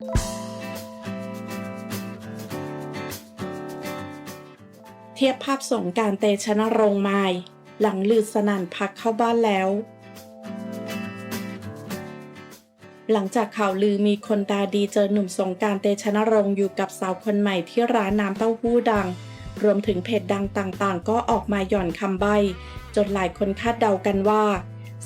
เทียบภาพสงการเตชะนรงค์ไมายหลังลือสนั่นพักเข้าบ้านแล้ว หลังจากข่าวลือมีคนตาดีเจอหนุ่มสงการเตชะนรงค์อยู่กับสาวคนใหม่ที่ร้านน้ำเต้าหู้ดัง รวมถึงเพจดังต่างๆ ก็ออกมาหย่อนคำใบ้จนหลายคนคาดเดากันว่า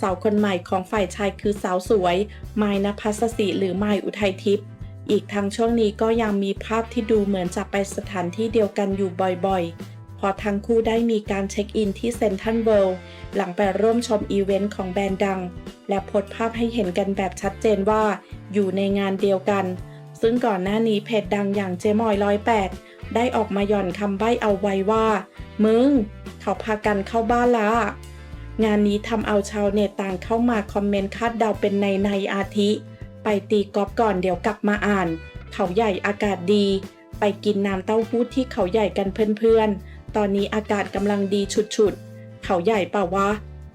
สาวคนใหม่ของฝ่ายชายคือสาวสวย ไมายนภัสสิหรือไมายอุทัยทิพย์ อีกทั้งช่วงนี้ก็ยังมีภาพที่ดูเหมือนจะไปสถานที่เดียวกันอยู่บ่อยๆ พอทั้งคู่ได้มีการเช็คอินที่เซนทัลเวิลด์หลังไปร่วมชมอีเวนต์ของแบรนด์ดัง และโพสภาพให้เห็นกันแบบชัดเจนว่า อยู่ในงานเดียวกัน ซึ่งก่อนหน้านี้เพจดังอย่างเจมอยร้อยแปดได้ออกมาหย่อนคำใบ้เอาไว้ว่า มึง เขาพากันเข้าบ้านละงานนี้ทำเอาชาวเน็ตต่างเข้ามาคอมเมนต์คาดเดาเป็นในในอาทิ ไปตีกอล์ฟก่อนเดี๋ยวกลับมาอ่าน เขาใหญ่อากาศดี ไปกินน้ำเต้าหู้ที่เขาใหญ่กันเพื่อนๆ ตอนนี้อากาศกำลังดีชุดๆ เขาใหญ่ป่าวะ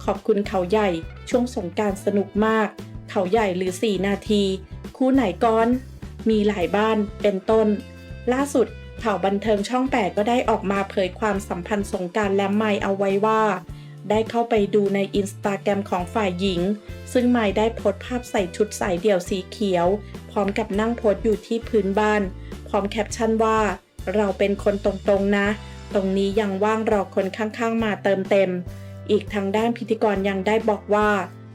ขอบคุณเขาใหญ่ ช่วงสงการสนุกมาก เขาใหญ่หรือ 4 นาที คู่ไหนก้อน มีหลายบ้านเป็นต้น ล่าสุดข่าวบันเทิงช่อง8ก็ได้ออกมาเผยความสัมพันธ์สงการและไมค์เอาไว้ว่า ได้เข้าไปดูในอินสตาแกรมของฝ่ายหญิง ซึ่งไมค์ได้โพสภาพใส่ชุดสายเดี่ยวสีเขียว พร้อมกับนั่งโพสอยู่ที่พื้นบ้าน พร้อมแคปชั่นว่า เราเป็นคนตรงๆนะ ตรงนี้ยังว่างรอคนข้างๆมาเติมเต็ม อีกทางด้านพิธีกรยังได้บอกว่า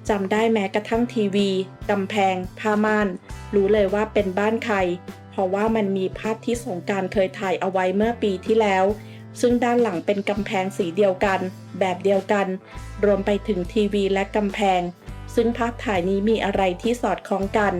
จำได้แม้กระทั่งทีวีกำแพง ผ้าม่าน รู้เลยว่าเป็นบ้านใคร เพราะว่ามันมีภาพที่สงการเคยถ่ายเอาไว้เมื่อปีที่แล้ว ซึ่งด้านหลังเป็นกำแพงสีเดียวกัน แบบเดียวกัน รวมไปถึงทีวีและกำแพง ซึ่งภาพถ่ายนี้มีอะไรที่สอดคล้องกัน